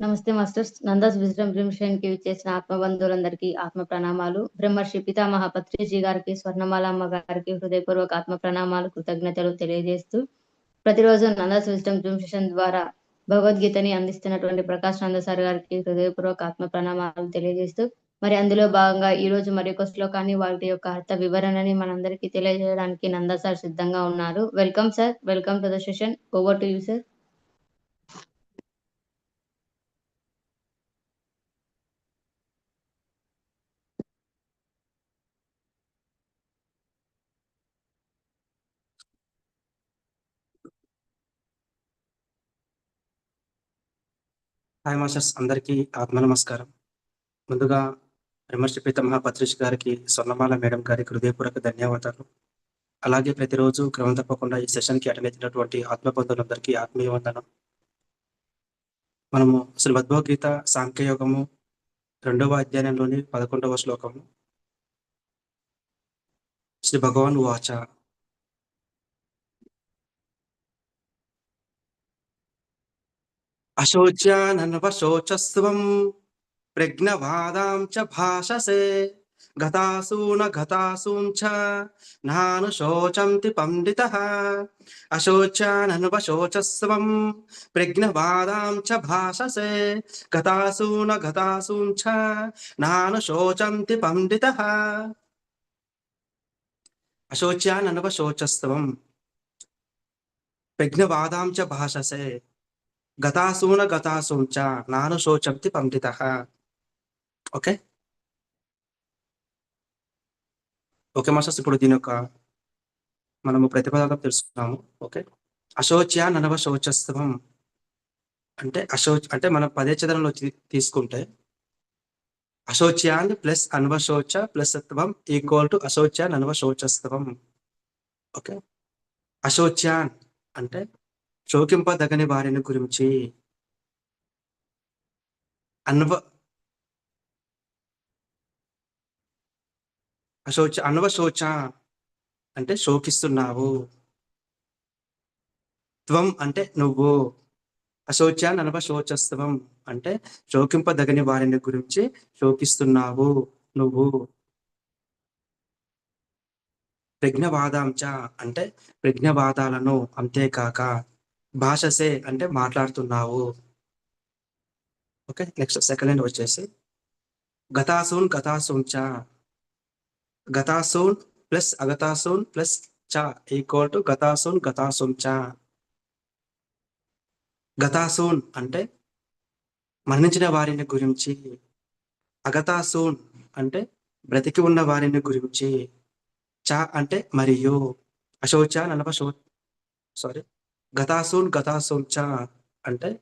నమస్తే masters. Nanda's wisdom డ్రీమ్కి చేసిన ఆత్మబంధువులందరికీ ఆత్మ ప్రణామాలు. బ్రహ్మర్షి పితామహ పత్రిజీ గారికి స్వర్ణమాల అమ్మ గారికి హృదయపూర్వక ఆత్మ ప్రణామాలు కృతజ్ఞతలు తెలియజేస్తూ ప్రతిరోజు నందాస్ విజ్డమ్ డ్రీమ్ ద్వారా భగవద్గీతని అందిస్తున్నటువంటి ప్రకాష్ నంద సార్ గారికి హృదయపూర్వక ఆత్మ ప్రణామాలు తెలియజేస్తూ మరి అందులో భాగంగా ఈ రోజు మరి ఒక శ్లోకాన్ని వాటి యొక్క అర్థ వివరణని మనందరికీ తెలియజేయడానికి నందా సార్ సిద్ధంగా ఉన్నారు. Welcome sir. Welcome to the session. Over to you sir hi masters అందరికీ ఆత్మ నమస్కారం. ముందుగా విమర్శ పితమహ పత్రిష్ గారికి స్వర్ణమాల మేడం గారికి హృదయపూర్వక ధన్యవాదాలు. అలాగే ప్రతిరోజు క్రమం తప్పకుండా ఈ సెషన్కి అటెండ్ అవుతున్నటువంటి ఆత్మబంధువులందరికీ ఆత్మీయ వందనం. మనము శ్రీ భగవద్గీత సాంఖ్యయోగము రెండవ అధ్యాయంలోని పదకొండవ శ్లోకము. శ్రీ భగవాన్ వాచ. అశోచ్యానన్వశోచస్వం ప్రజ్ఞవాదాం చ భాషసే గతాసూన గతాసూం చ నాను శోచంతి పండిత. అశోచ్యానన్వశోచస్వం ప్రజ్ఞవాదాం చ భాషసే గతాసూన గతాసూం చ నాను శోచంతి పండిత. అశోచ్యానన్వశోచస్వం ప్రజ్ఞవాదాం చ భాషసే గతాసూన గతాసూంచ నాను శోచంతి పండిత. ఓకే? ఓకే మాస్టర్స్ ఇప్పుడు దీని యొక్క మనము ప్రతిపాదన తెలుసుకున్నాము ఓకే? అశోచ్య ననవ శోచస్తవం. అంటే అశోచ అంటే మనం పదే చదరంలో తీసుకుంటే అశోచ్యాన్ ప్లస్ అన్వశోచ ప్లస్ త్వం ఈక్వల్ టు అశోచ్య ననవ శోచస్వం ఓకే? అశోచ్యాన్ అంటే శోకింపదగని వారిని గురించి అన్వ అశోచ అన్వశోచ అంటే శోకిస్తున్నావు త్వం అంటే నువ్వు అశోచ అనవశోచస్త్వం అంటే శోకింపదగని వారిని గురించి శోకిస్తున్నావు నువ్వు ప్రజ్ఞవాదాంచ అంటే ప్రజ్ఞవాదాలను అంతేకాక భాషసే అంటే మాట్లాడుతున్నావు. ఓకే నెక్స్ట్ సెకండ్ హ్యాండ్ వచ్చేసి గతాసూన్ గతాసూన్ చ గతాసూన్ ప్లస్ అగతాసూన్ ప్లస్ చ ఈక్వల్ టు గతాసూన్ గతాసూన్ చ గతాసూన్ అంటే మరణించిన వారిని గురించి. అగతాసూన్ అంటే బ్రతికి ఉన్న వారిని గురించి. చ అంటే మరియు. అశోచ నలభ సారీ. గతాసోన్ గతాసూన్ అంటే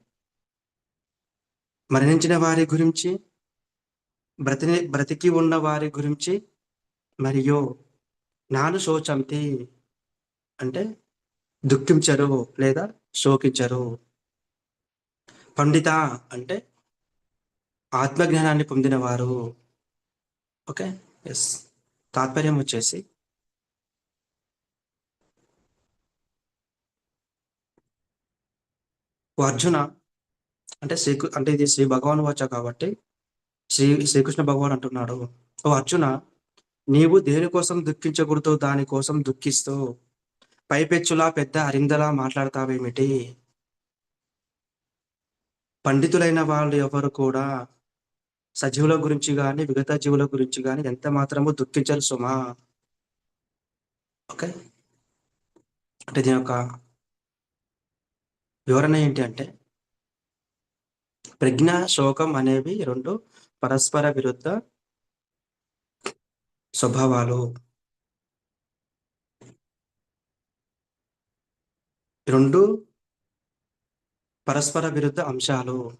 మరణించిన వారి గురించి బ్రతి బ్రతికి ఉన్న వారి గురించి మరియు నాను శోచంతి అంటే దుఃఖించరు లేదా శోకించరు. పండిత అంటే ఆత్మజ్ఞానాన్ని పొందినవారు. ఓకే? ఎస్ తాత్పర్యం వచ్చేసి అర్జున అంటే శ్రీకు అంటే ఇది శ్రీ భగవాన్ వాచ కాబట్టి శ్రీ శ్రీకృష్ణ భగవాన్ అంటున్నాడు. ఓ అర్జున నీవు దేనికోసం దుఃఖించకూడదు దానికోసం దుఃఖిస్తూ పైపెచ్చులా పెద్ద అరిందలా మాట్లాడతావేమిటి? పండితులైన వాళ్ళు ఎవరు కూడా సజీవుల గురించి కానీ విగత జీవుల గురించి కానీ ఎంత మాత్రము దుఃఖించరు సుమా. ఓకే? అంటే దీని యొక్క వివరణ ఏంటి అంటే ప్రజ్ఞ శోకం అనేవి రెండు పరస్పర విరుద్ధ స్వభావాలు. రెండు పరస్పర విరుద్ధ అంశాలు.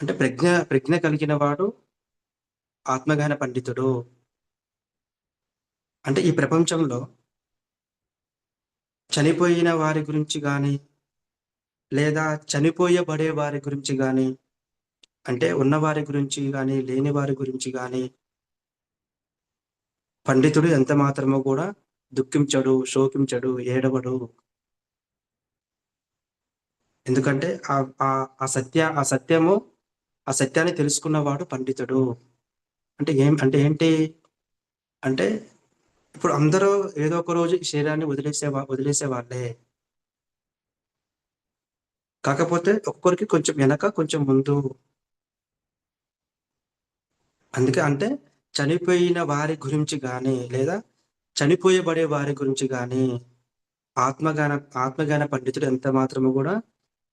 అంటే ప్రజ్ఞ ప్రజ్ఞ కలిగిన వాడు ఆత్మగాన పండితుడు. అంటే ఈ ప్రపంచంలో చనిపోయిన వారి గురించి కానీ లేదా చనిపోయబడే వారి గురించి కానీ అంటే ఉన్నవారి గురించి కానీ లేని వారి గురించి కానీ పండితుడు ఎంత మాత్రమో కూడా దుఃఖించడు శోకించడు ఏడవడు. ఎందుకంటే ఆ ఆ- సత్య ఆ సత్యము ఆ సత్యాన్ని తెలుసుకున్నవాడు పండితుడు. అంటే ఏం అంటే ఏంటి? అంటే ఇప్పుడు అందరూ ఏదో ఒక రోజు శరీరాన్ని వదిలేసే వదిలేసే వాళ్ళే. కాకపోతే ఒక్కొక్కరికి కొంచెం వెనక కొంచెం ముందు. అందుకే అంటే చనిపోయిన వారి గురించి కానీ లేదా చనిపోయబడే వారి గురించి కానీ ఆత్మగాన ఆత్మగాన పండితుడు ఎంత మాత్రము కూడా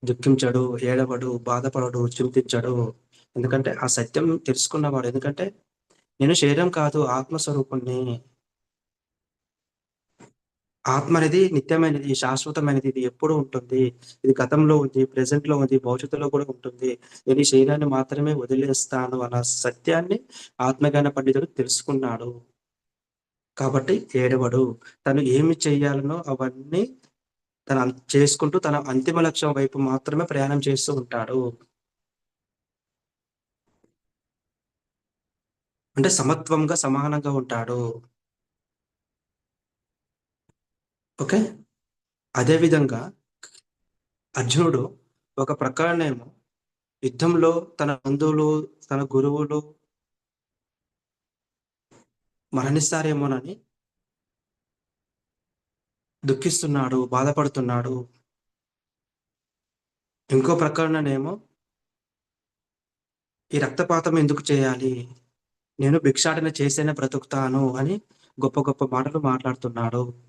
దుఃఖించడు ఏడవడు బాధపడడు చింతించడు. ఎందుకంటే ఆ సత్యం తెలుసుకున్నవాడు. ఎందుకంటే నేను శరీరం కాదు ఆత్మస్వరూపుణ్ణి. ఆత్మ అనేది నిత్యమైనది శాశ్వతమైనది ఇది ఎప్పుడు ఉంటుంది. ఇది గతంలో ఉంది ప్రెసెంట్లో ఉంది భవిష్యత్తులో కూడా ఉంటుంది. నేను ఈ శరీరాన్ని మాత్రమే వదిలేస్తాను అన్న సత్యాన్ని ఆత్మజ్ఞాన పండితుడు తెలుసుకున్నాడు. కాబట్టి ఏడవడు. తను ఏమి చేయాలనో అవన్నీ తను చేసుకుంటూ తన అంతిమ లక్ష్యం వైపు మాత్రమే ప్రయాణం చేస్తూ ఉంటాడు. అంటే సమత్వంగా సమానంగా ఉంటాడు. ఓకే? అదే విధంగా అర్జునుడు ఒక ప్రకారనేమో యుద్ధంలో తన బంధువులు తన గురువులు మరణిస్తారేమోనని దుఃఖిస్తున్నాడు బాధపడుతున్నాడు. ఇంకో ప్రకరణనేమో ఈ రక్తపాతం ఎందుకు చేయాలి? నేను భిక్షాటన చేసేనే బ్రతుకుతాను అని గొప్ప గొప్ప మాటలు మాట్లాడుతున్నాడు.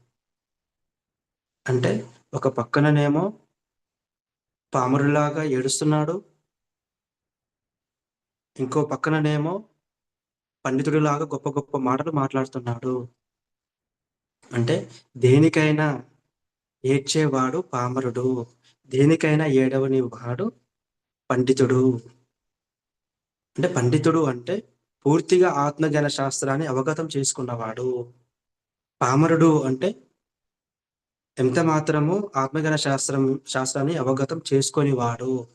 అంటే ఒక పక్కననేమో పామరులాగా ఏడుస్తున్నాడు. ఇంకో పక్కననేమో పండితుడిలాగా గొప్ప గొప్ప మాటలు మాట్లాడుతున్నాడు. అంటే దేనికైనా ఏడ్చేవాడు పామరుడు. దేనికైనా ఏడవని వాడు పండితుడు. అంటే పండితుడు అంటే పూర్తిగా ఆత్మజ్ఞాన శాస్త్రాన్ని అవగతం చేసుకున్నవాడు. పామరుడు అంటే ఎంత మాత్రము ఆత్మజ్ఞాన శాస్త్రం శాస్త్రాన్ని అవగతం చేసుకొని వాడు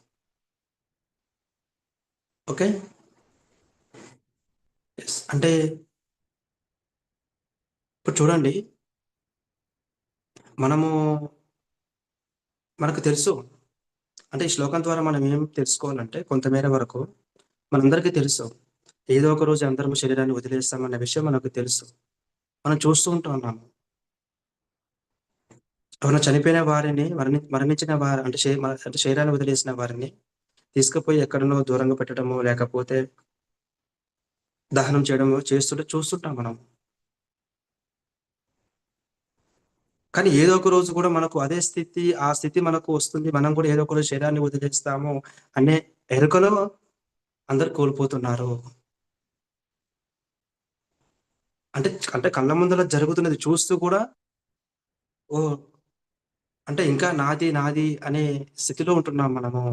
ఓకే అంటే ఇప్పుడు చూడండి. మనము మనకు తెలుసు. అంటే ఈ శ్లోకం ద్వారా మనం ఏం తెలుసుకోవాలంటే కొంతమేర వరకు మనందరికీ తెలుసు. ఏదో ఒక రోజు అందరము శరీరాన్ని వదిలేస్తామన్న విషయం మనకు తెలుసు. మనం చూస్తూ ఉంటూ ఉన్నాము ఎవరైనా చనిపోయిన వారిని మరణి మరణించిన వారు అంటే అంటే శరీరాన్ని వదిలేసిన వారిని తీసుకుపోయి ఎక్కడనో దూరంగా పెట్టడము లేకపోతే దహనం చేయడము చేస్తుంటే చూస్తుంటాం మనం. కానీ ఏదో ఒక రోజు కూడా మనకు అదే స్థితి ఆ స్థితి మనకు వస్తుంది. మనం కూడా ఏదో ఒక రోజు శరీరాన్ని వదిలేస్తాము అనే ఎరుకలో అందరు కోల్పోతున్నారు. అంటే అంటే కళ్ళ ముందర జరుగుతున్నది చూస్తూ కూడా ఓ అంటే ఇంకా నాది నాది అనే స్థితిలో ఉంటున్నాం మనము.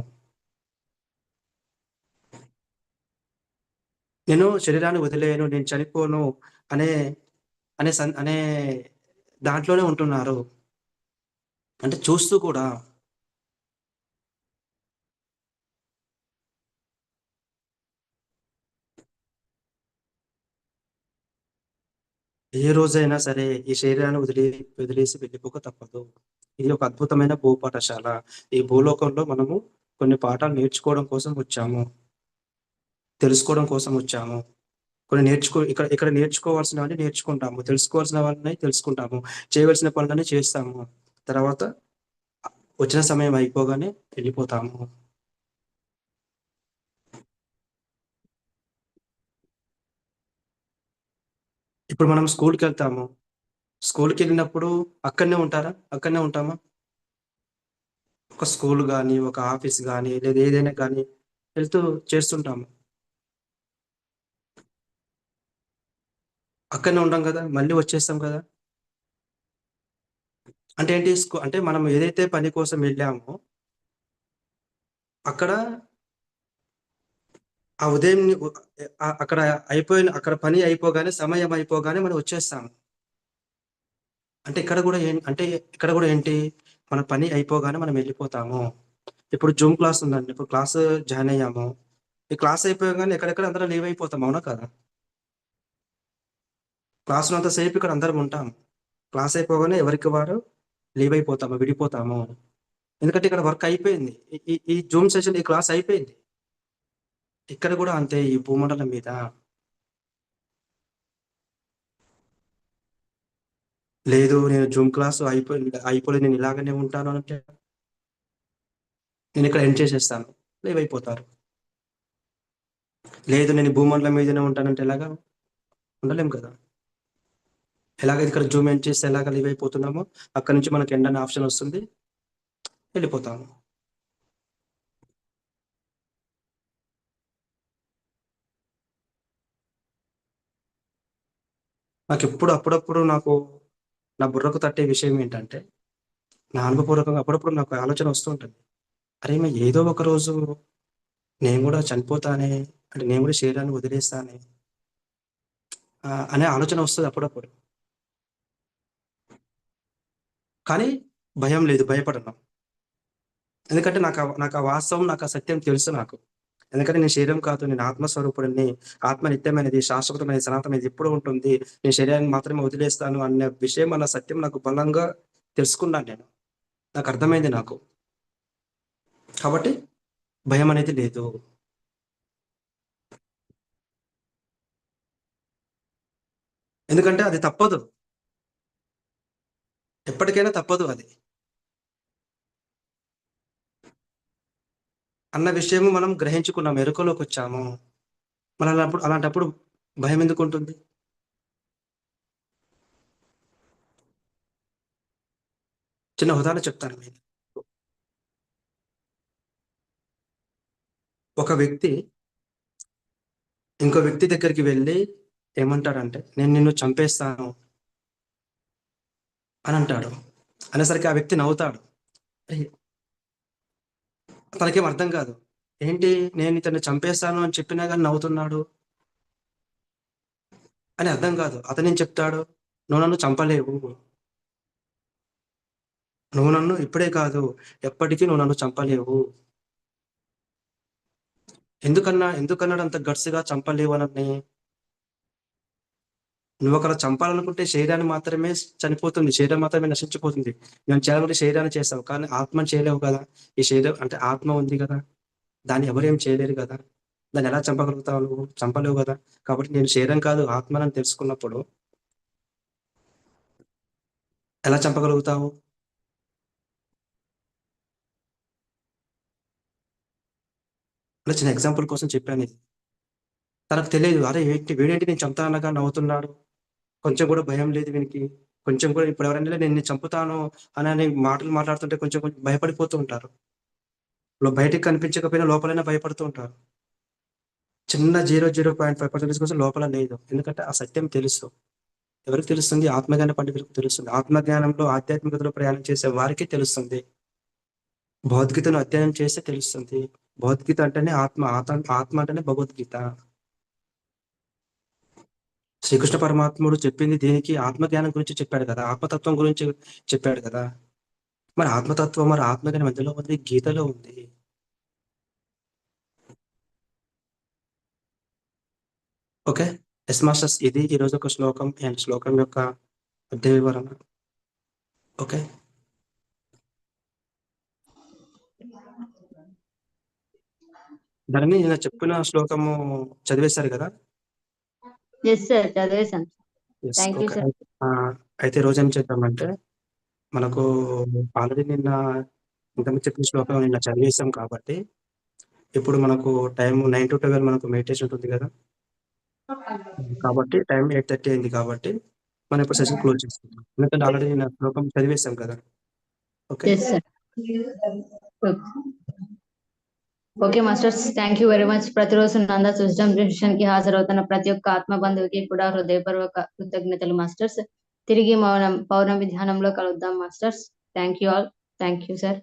నేను శరీరాన్ని వదిలేను నేను చనిపోను అనే అనే అనే దాంట్లోనే ఉంటున్నారు. అంటే చూస్తూ కూడా ఏ రోజైనా సరే ఈ శరీరాన్ని వదిలి వదిలేసి వెళ్ళిపోక తప్పదు. ఇది ఒక అద్భుతమైన భూపాఠశాల. ఈ భూలోకంలో మనము కొన్ని పాఠాలు నేర్చుకోవడం కోసం వచ్చాము. తెలుసుకోవడం కోసం వచ్చాము. కొన్ని నేర్చుకో ఇక్కడ ఇక్కడ నేర్చుకోవాల్సినవన్నీ నేర్చుకుంటాము. తెలుసుకోవాల్సిన వాళ్ళని తెలుసుకుంటాము. చేయవలసిన పనులన్నీ చేస్తాము. తర్వాత వచ్చిన సమయం అయిపోగానే వెళ్ళిపోతాము. ఇప్పుడు మనం స్కూల్కి వెళ్తాము స్కూల్కి వెళ్ళినప్పుడు అక్కడనే ఉంటారా? అక్కడనే ఉంటామా? ఒక స్కూల్ కానీ ఒక ఆఫీస్ కానీ లేదా ఏదైనా కానీ వెళ్తూ చేస్తుంటాము. అక్కడనే ఉంటాం కదా? మళ్ళీ వచ్చేస్తాం కదా? అంటే ఏంటి? స్కూ అంటే మనం ఏదైతే పని కోసం వెళ్ళామో అక్కడ ఆ ఉదయం అక్కడ అయిపోయిన అక్కడ పని అయిపోగానే సమయం అయిపోగానే మనం వచ్చేస్తాం అంటే ఇక్కడ కూడా ఏం అంటే ఇక్కడ కూడా ఏంటి? మన పని అయిపోగానే మనం వెళ్ళిపోతాము. ఇప్పుడు జూమ్ క్లాస్ ఉందండి. ఇప్పుడు క్లాస్ జాయిన్ అయ్యాము. ఈ క్లాస్ అయిపోగానే ఎక్కడెక్కడ అందరం లీవ్ అయిపోతాం అవునా కదా? క్లాస్ ఉన్నంతసేపు ఇక్కడ అందరం ఉంటాం. క్లాస్ అయిపోగానే ఎవరికి వారు లీవ్ అయిపోతాము విడిపోతాము. ఎందుకంటే ఇక్కడ వర్క్ అయిపోయింది. ఈ ఈ జూమ్ సెషన్ ఈ క్లాస్ అయిపోయింది. ఇక్కడ కూడా అంతే ఈ భూమండలం మీద. లేదు నేను జూమ్ క్లాస్ అయిపోయి అయిపోలేదు నేను ఇలాగనే ఉంటాను అంటే నేను ఇక్కడ ఎండ్ చేసేస్తాను. లేవైపోతారు అయిపోతారు. లేదు నేను భూమండలం మీదనే ఉంటానంటే ఎలాగా? ఉండలేం కదా. ఎలాగ ఇక్కడ జూమ్ ఎండ్ చేస్తే ఎలాగ లీవ్ అయిపోతున్నామో అక్కడ నుంచి మనకి ఎండ్ అనే ఆప్షన్ వస్తుంది. వెళ్ళిపోతాము. నాకు ఎప్పుడు అప్పుడప్పుడు నాకు నా బుర్రకు తట్టే విషయం ఏంటంటే నా అనుభవపూర్వకంగా అప్పుడప్పుడు నాకు ఆలోచన వస్తూ ఉంటుంది. అరే ఏదో ఒక రోజు నేను కూడా చనిపోతానే అంటే నేను కూడా శరీరాన్ని వదిలేస్తానే అనే ఆలోచన వస్తుంది అప్పుడప్పుడు. కానీ భయం లేదు భయపడను. ఎందుకంటే నాకు నాకు ఆ వాస్తవం నాకు ఆ సత్యం తెలుసు నాకు. ఎందుకంటే నేను శరీరం కాదు నేను ఆత్మస్వరూపుడిని ఆత్మ నిత్యమైనది శాశ్వతమైనది సనాతనమైనది ఎప్పుడు ఉంటుంది. నేను శరీరాన్ని మాత్రమే వదిలేస్తాను అనే విషయం అన్న సత్యం నాకు బలంగా తెలుసుకున్నాను నేను. నాకు అర్థమైంది నాకు. కాబట్టి భయం అనేది లేదు. ఎందుకంటే అది తప్పదు. ఎప్పటికైనా తప్పదు అది. అన్న విషయం మనం గ్రహించుకున్న మెరుకలోకి వచ్చాము మరి అలాంటప్పుడు అలాంటప్పుడు భయం ఎందుకు ఉంటుంది? చిన్న ఉదాహరణ చెప్తాను నేను ఒక వ్యక్తి ఇంకో వ్యక్తి దగ్గరికి వెళ్ళి ఏమంటాడంటే నేను నిన్ను చంపేస్తాను అని అంటాడు. అనేసరికి ఆ వ్యక్తి నవ్వుతాడు. తనకేం అర్థం కాదు. ఏంటి? నేను ఇతన్ని చంపేస్తాను అని చెప్పినా కానీ నవ్వుతున్నాడు? అని అర్థం కాదు. అతనేం చెప్తాడు? నువ్వు నన్ను చంపలేవు. నువ్వు నన్ను ఇప్పుడే కాదు ఎప్పటికీ నువ్వు నన్ను చంపలేవు. ఎందుకన్నా? ఎందుకన్నాడు అంత గట్స్గా చంపలేవు అని నువ్వు ఒకరు చంపాలనుకుంటే శరీరాన్ని మాత్రమే చనిపోతుంది. శరీరం మాత్రమే నశించిపోతుంది. మేము చేయాలంటే శరీరాన్ని చేస్తావు. కానీ ఆత్మను చేయలేవు కదా. ఈ శరీరం అంటే ఆత్మ ఉంది కదా. దాన్ని ఎవరేం చేయలేరు కదా. దాన్ని ఎలా చంపగలుగుతావు నువ్వు? చంపలేవు కదా. కాబట్టి నేను శరీరం కాదు ఆత్మనని తెలుసుకున్నప్పుడు ఎలా చంపగలుగుతావు? చిన్న ఎగ్జాంపుల్ కోసం చెప్పాను ఇది. తనకు తెలియదు అరే ఏంటి వీడేంటి నేను చంపుతానగా నవ్వుతున్నాడు? కొంచెం కూడా భయం లేదు వీనికి. కొంచెం కూడా ఇప్పుడు ఎవరైనా నేను చంపుతాను అని మాటలు మాట్లాడుతుంటే కొంచెం కొంచెం భయపడిపోతూ ఉంటారు. బయటకు బయటికి కనిపించకపోయినా లోపలైనా భయపడుతూ ఉంటారు. చిన్న zero zero point five percentage కోసం లోపల లేదు. ఎందుకంటే ఆ సత్యం తెలుసు. ఎవరికి తెలుస్తుంది? ఆత్మజ్ఞాన పండితులకు తెలుస్తుంది. ఆత్మజ్ఞానంలో ఆధ్యాత్మికతలో ప్రయాణం చేసే వారికి తెలుస్తుంది. భౌద్గీతను అధ్యయనం చేస్తే తెలుస్తుంది. భౌద్గీత అంటేనే ఆత్మ ఆత్మ ఆత్మ అంటేనే భగవద్గీత. శ్రీకృష్ణ పరమాత్ముడు చెప్పింది దీనికి ఆత్మజ్ఞానం గురించి చెప్పాడు కదా ఆత్మతత్వం గురించి చెప్పాడు కదా. మరి ఆత్మతత్వం మరి ఆత్మజ్ఞానం ఎందులో ఉంది గీతలో ఉంది. ఓకే ఎస్ మాస్టర్స్ ఇది ఈరోజు ఒక శ్లోకం అండ్ శ్లోకం యొక్క అధ్యాయ వివరణ. ఓకే. దాన్ని నేను చెప్పిన శ్లోకము చదివేశారు కదా? ఎస్ సార్ చదివేశాను అయితే రోజు ఏం చేద్దామంటే మనకు ఆల్రెడీ నిన్న ఇంతకుముందు చెప్పిన శ్లోకం నిన్న చదివేశాం కాబట్టి ఇప్పుడు మనకు టైం నైన్ టు ట్వెల్వ్ మనకు మెడిటేషన్ ఉంటుంది కదా? కాబట్టి టైం ఎయిట్ థర్టీ అయింది కాబట్టి మనం ఇప్పుడు సెషన్ క్లోజ్ చేసుకుందాం. ఎందుకంటే ఆల్రెడీ నిన్న శ్లోకం చదివేశాం కదా? Okay okay masters thank you very much ప్రతిరోజు నంద విజ్డమ్ సెషన్కి హాజరవుతున్న ప్రతి ఒక్క ఆత్మ బంధువుకి కూడా హృదయపూర్వక కృతజ్ఞతలు మాస్టర్స్ తిరిగి మౌనం పౌర్ణమి ధ్యానంలో కలుద్దాం masters thank you all thank you sir